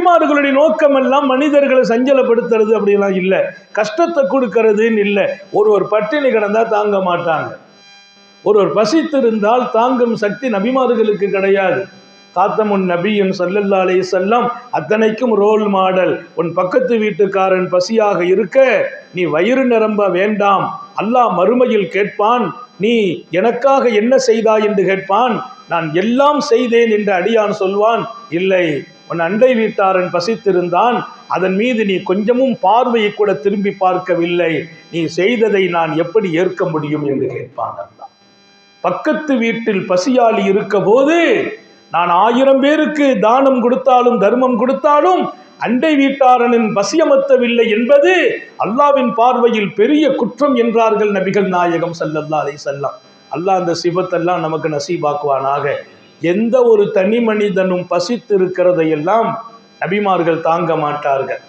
நபிமார்களுடைய நோக்கம் எல்லாம் மனிதர்களை சஞ்சலப்படுத்துறது அப்படிலாம் இல்லை. கஷ்டத்தை கொடுக்கறதுன்னு இல்லை. ஒருவர் பட்டினி கிடந்தால் தாங்க மாட்டாங்க. ஒருவர் பசித்திருந்தால் தாங்கும் சக்தி நபிமார்களுக்கு கிடையாது. காத்தமுன் நபியும் சல்லல்லா அலைஹி செல்லம் அத்தனைக்கும் ரோல் மாடல். உன் பக்கத்து வீட்டுக்காரன் பசியாக இருக்க நீ வயிறு நிரம்ப வேண்டாம். அல்லாஹ் மறுமையில் கேட்பான் நீ எனக்காக என்ன செய்தாய்? என்று கேட்பான். நான் எல்லாம் செய்தேன் என்று அடியான் சொல்வான். இல்லை உன் அண்டை வீட்டாரன் பசித்திருந்தான். அதன் மீது நீ கொஞ்சமும் பார்வையை கூட திரும்பி பார்க்கவில்லை. நீ செய்ததை நான் எப்படி ஏற்க முடியும்? என்று கேட்பான் அல்லா பக்கத்து வீட்டில் பசியாளி இருக்க போது நான் ஆயிரம் பேருக்கு தானம் கொடுத்தாலும் தர்மம் கொடுத்தாலும் அண்டை வீட்டாரனின் பசியமர்த்தவில்லை என்பது அல்லாவின் பார்வையில் பெரிய குற்றம் என்றார்கள் நபிகள் நாயகம் சல்லல்லா அலை செல்லம் அல்லாஹ் அந்த சிபத்தெல்லாம் நமக்கு நசீபாக்குவானாக. எந்த ஒரு தனி மனிதனும் பசித்திருக்கிறதையெல்லாம் நபிமார்கள் தாங்க மாட்டார்கள்.